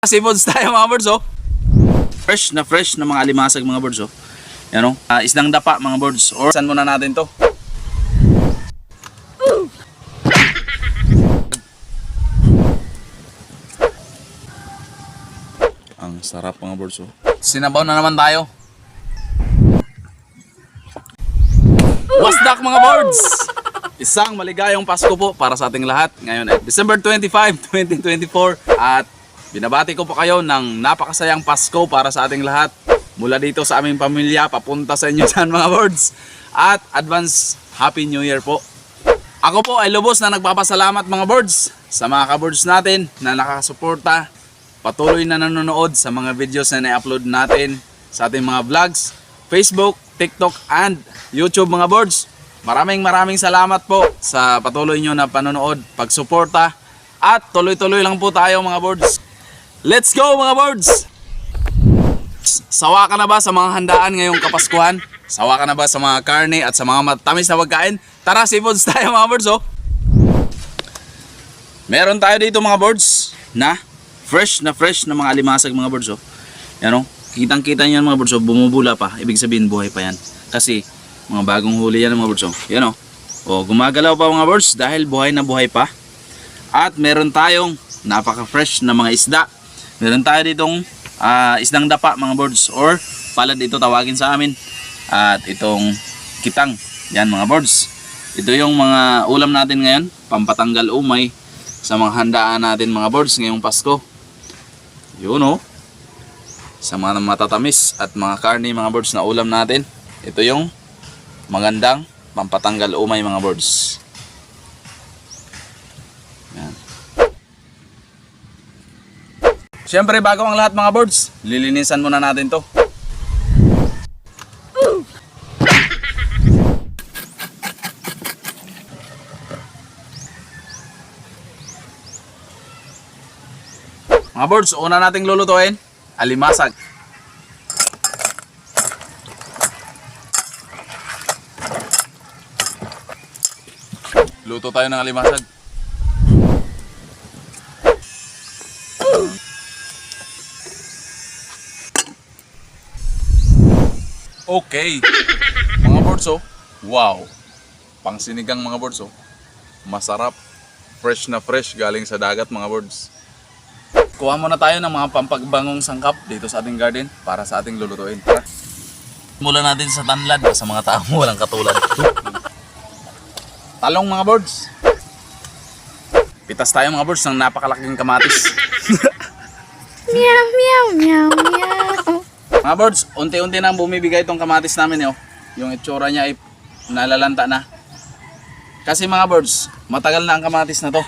Seafoods tayo mga birds oh. Fresh na fresh na mga alimasag mga birds oh. Yan oh. Ah, isdang dapa mga birds. Or saan muna natin to? Ang sarap mga birds oh. Sinabaw na naman tayo. Wasdak mga birds! Isang maligayang Pasko po para sa ating lahat. Ngayon ay December 25, 2024 at binabati ko po kayo ng napakasayang Pasko para sa ating lahat. Mula dito sa aming pamilya, papunta sa inyo dyan mga birds. At advance Happy New Year po. Ako po ay lubos na nagpapasalamat mga birds sa mga ka-birds natin na nakasuporta, patuloy na nanonood sa mga videos na na-upload natin sa ating mga vlogs, Facebook, TikTok, and YouTube mga birds. Maraming maraming salamat po sa patuloy nyo na panonood, pagsuporta, at tuloy-tuloy lang po tayo mga birds. Let's go mga birds! Sawa ka na ba sa mga handaan ngayong Kapaskuhan? Sawa ka na ba sa mga karne at sa mga matamis na pagkain? Tara, seafoods tayo mga birds oh! Meron tayo dito mga birds na fresh na fresh na mga alimasag mga birds oh. Yan oh, kitang kita niyan mga birds oh, bumubula pa. Ibig sabihin buhay pa yan. Kasi mga bagong huli yan mga birds oh. Yan oh. Oh, gumagalaw pa mga birds dahil buhay na buhay pa. At meron tayong napaka-fresh na mga isda. Meron tayo ditong ah, isdang dapa mga birds or palad ito tawagin sa amin. At itong kitang. Yan mga birds. Ito yung mga ulam natin ngayon, pampatanggal umay sa mga handaan natin mga birds ngayong Pasko. Yun oh. Sa mga matatamis at mga karne mga birds na ulam natin. Ito yung magandang pampatanggal umay mga birds. Yan. Siyempre bago ang lahat mga birds, lilinisan muna natin to. Mga birds, una nating lulutuin, alimasag. Luto tayo ng alimasag. Okay. Mga birds oh. Wow. Pang sinigang mga birds oh. Masarap. Fresh na fresh galing sa dagat mga birds. Kuha muna tayo ng mga pampagbangong sangkap dito sa ating garden para sa ating lulutuin. Tara. Mula natin sa tanlad sa mga taong walang katulad. Talong mga birds. Pitas tayo mga birds ng napakalaking kamatis. Meow, meow, meow, meow. Mga birds, unti-unti nang bumibigay itong kamatis namin yo. Yung itsura niya ay nalalanta na. Kasi mga birds, matagal na ang kamatis na to.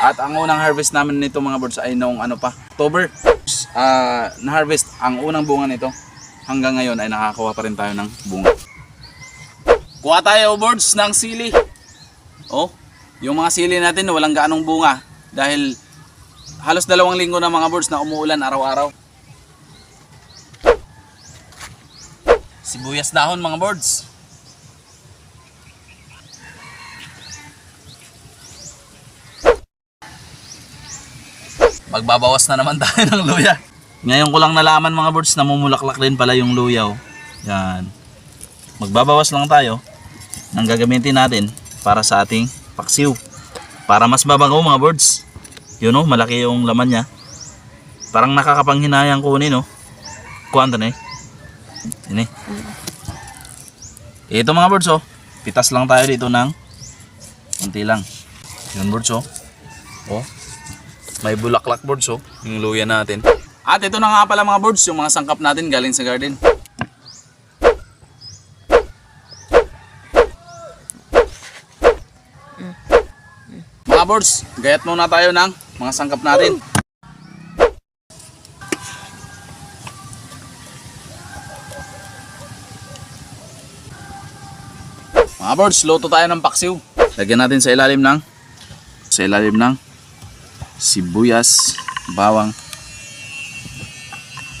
At ang unang harvest namin nito mga birds ay noong ano pa, October. Ah, na-harvest ang unang bunga nito. Hanggang ngayon ay nakakakuha pa rin tayo ng bunga. Kuha tayo birds ng sili. Oh, yung mga sili natin walang gaanong bunga dahil halos dalawang linggo na mga birds na umuulan araw-araw. Sibuyas dahon mga birds. Magbabawas na naman tayo ng luya. Ngayon ko lang nalaman mga birds na mumulaklak din pala yung luya. Oh. Yan. Magbabawas lang tayo ng gagamitin natin para sa ating paksiw. Para mas mabango mga birds. Yun oh, malaki yung laman niya. Parang nakakapanghinayang kunin oh. Kuwan na eh. Ini. Ito mga birds oh. Pitas lang tayo dito ng unti lang. Yun birds oh. Oh. May bulaklak birds oh. Yung luya natin. At ito na nga pala mga birds, yung mga sangkap natin galing sa garden. Mga birds, gayat muna tayo ng mga sangkap natin. Mga birds, luto tayo ng paksiw. Lagyan natin sa ilalim ng sa ilalim ng sibuyas, bawang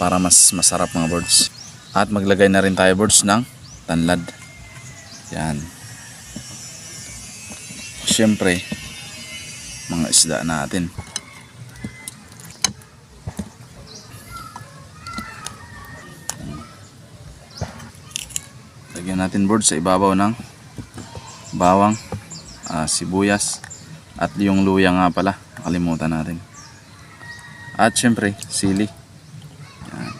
para mas masarap mga birds. At maglagay na rin tayo birds ng tanlad. Yan. Siyempre, mga isda natin. Lagyan natin birds sa ibabaw ng bawang, ah, sibuyas, at yung luya nga pala. Nakalimutan natin. At syempre, sili. Yan.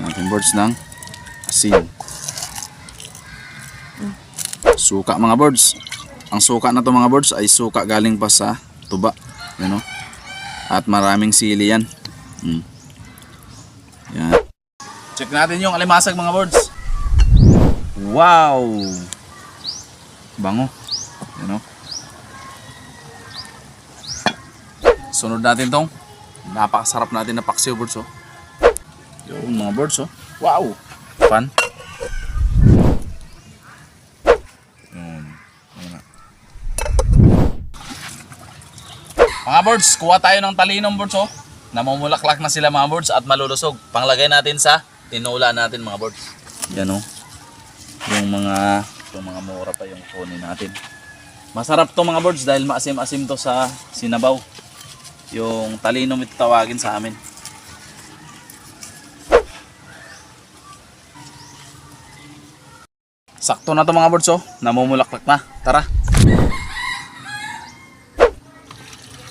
Lagyan natin boards ng asin. Suka mga birds. Ang suka na to mga birds ay suka galing pa sa tuba. Yan o. At maraming sili yan. Mm. Yan. Check natin yung alimasag mga birds. Wow! Bango. Yan o. Sunod natin tong napakasarap natin na paksiw birds oh. Yung mga birds oh. Wow! Fun. Mga birds, kuha tayo ng talinong birds oh. Namumulaklak na sila mga birds at malulusog. Panglagay natin sa tinula natin mga birds. Yan oh. Yung mga yung mga mura pa yung kunin natin. Masarap to mga birds dahil maasim-asim to sa sinabaw. Yung talinom ito tawagin sa amin. Sakto na to mga birds oh. Namumulaklak na. Tara.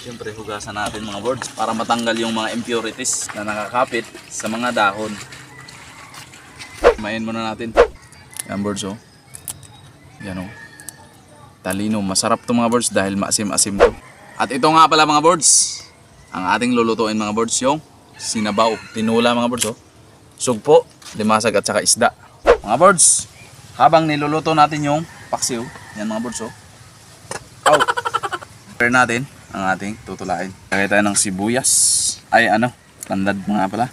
Siyempre hugasan natin mga birds para matanggal yung mga impurities na nakakapit sa mga dahon. Kumain muna natin. Yan birds oh. Yan oh. Talino. Masarap to mga birds dahil maasim-asim to. At ito nga pala mga birds. Ang ating lulutuin mga birds yung sinabaw. Tinula mga birds oh. Sugpo, limasag at saka isda. Mga birds, habang niluluto natin yung paksiw, yan mga birds oh. Ow! Prepare natin ang ating tutulain. Lagay tayo ng sibuyas. Ay ano, tandad mga pala.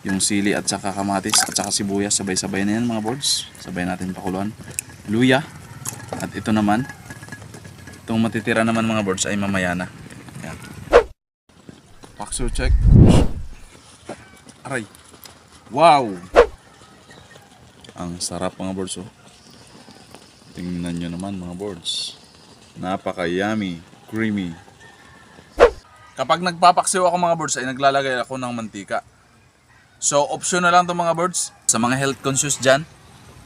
Yung sili at saka kamatis at saka sibuyas. Sabay-sabay na yan mga birds. Sabay natin pakuluan. Luya. At ito naman, itong matitira naman mga birds ay mamaya na. Yan. Paksiw check. Aray. Wow! Ang sarap mga birds oh. Tingnan nyo naman mga birds. Napaka-yummy, creamy. Kapag nagpapaksiw ako mga birds ay naglalagay ako ng mantika. So option na lang to mga birds. Sa mga health conscious dyan,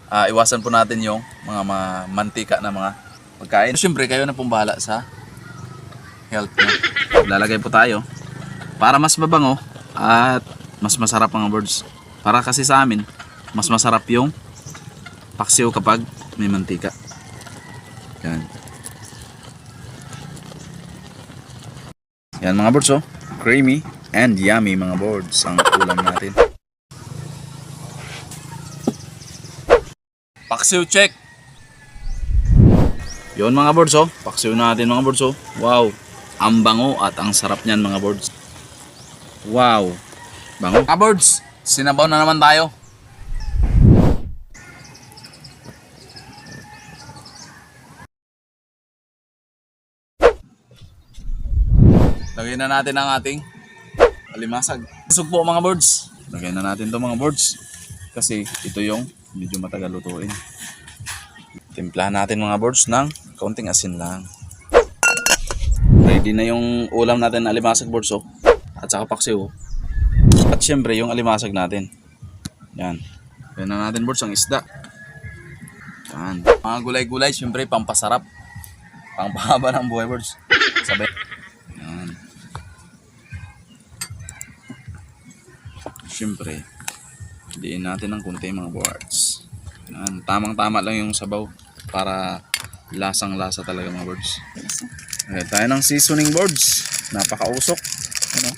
ah, iwasan po natin yung mga, mga mantika na mga pagkain. Siyempre kayo na pong sa health nyo. Lalagay po tayo para mas mabango at mas masarap mga birds. Para kasi sa amin, mas masarap yung paksiw kapag may mantika. Yan. Yan mga birds oh. Creamy and yummy mga birds ang ulam natin. Paksiw check. Yon mga birds oh. Paksiw natin mga birds oh. Wow. Ang bango at ang sarap niyan mga birds. Wow. Bango. Mga birds, sinabaw na naman tayo. Lagay na natin ang ating alimasag. Busog po mga birds. Lagay na natin to mga birds. Kasi ito yung medyo matagal lutuin. Timplahan natin mga birds ng kaunting asin lang. Ready na yung ulam natin na alimasag birds oh. At saka paksiw. oh. At syempre yung alimasag natin. Yan. Yan na natin birds ang isda. Yan. Mga gulay-gulay syempre pampasarap. Pangpahaba ng buhay birds. Sabay. Syempre, diin natin ng kunti mga birds. Yan. Tamang-tama lang yung sabaw para lasang-lasa talaga mga birds. Okay, tayo ng seasoning boards. Napakausok. Ano?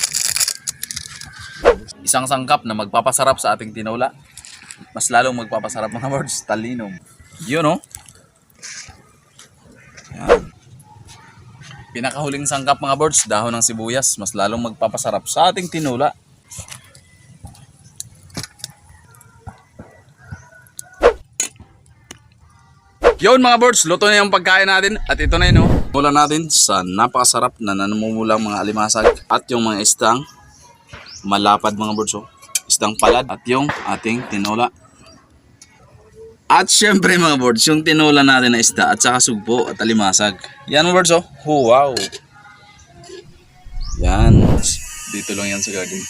Isang sangkap na magpapasarap sa ating tinola. Mas lalong magpapasarap mga birds. Talinong. Yun oh. Yan. Pinakahuling sangkap mga birds, dahon ng sibuyas. Mas lalong magpapasarap sa ating tinola. Yun mga birds, luto na yung pagkain natin at ito na yun oh. Mula natin sa napakasarap na nanumumulang mga alimasag at yung mga istang malapad mga birds oh. Istang palad at yung ating tinola. At syempre mga birds, yung tinola natin na isda at saka sugpo at alimasag. Yan mga birds oh. Oh, wow. Yan. Dito lang yan sa garden.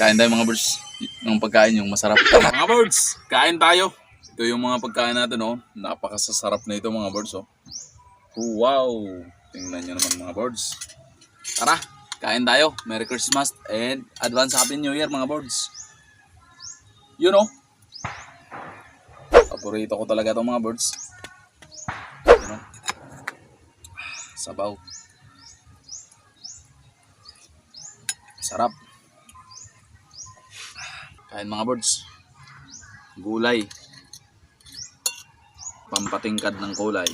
Kain tayo mga birds. ng pagkain yung masarap. mga birds, kain tayo. Ito yung mga pagkain natin, oh. Napakasasarap na ito, mga birds, oh. Wow! Tingnan nyo naman, mga birds. Tara, kain tayo. Merry Christmas and advance Happy New Year, mga birds. You know, paborito ko talaga itong mga birds. You know, sabaw. Sarap. Kain mga birds. Gulay. Pampatingkad ng kulay.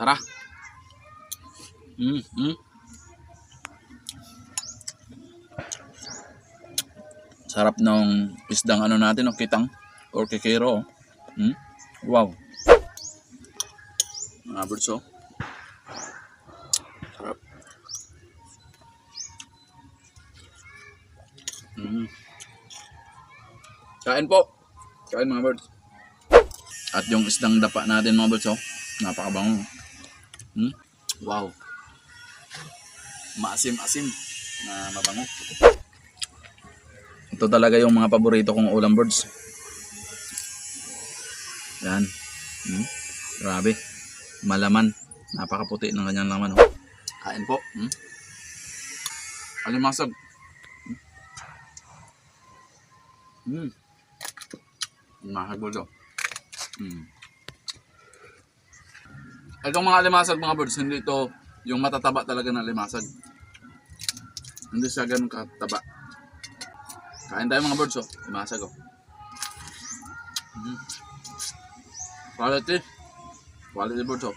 Tara. Mm, mm. Sarap ng isdang ano natin, o kitang or kikero. oh. Mm? Wow. Mga birds, oh. Sarap. Mm. Kain po. Kain mga birds. At yung isdang dapa natin mga birds, oh. Napakabango. Hmm? Wow. Maasim-asim na mabango. Ito talaga yung mga paborito kong ulam birds. Yan. Hmm? Grabe. Malaman. Napakaputi ng kanyang laman. Oh. Kain po. Hmm? Alimasag. Hmm. Mahagol daw. Hmm. Itong mga limasag mga birds, hindi ito yung matataba talaga na limasag. Hindi siya ganun kataba. Kain tayo mga birds oh. Limasag oh. Mm. Quality. Quality birds oh.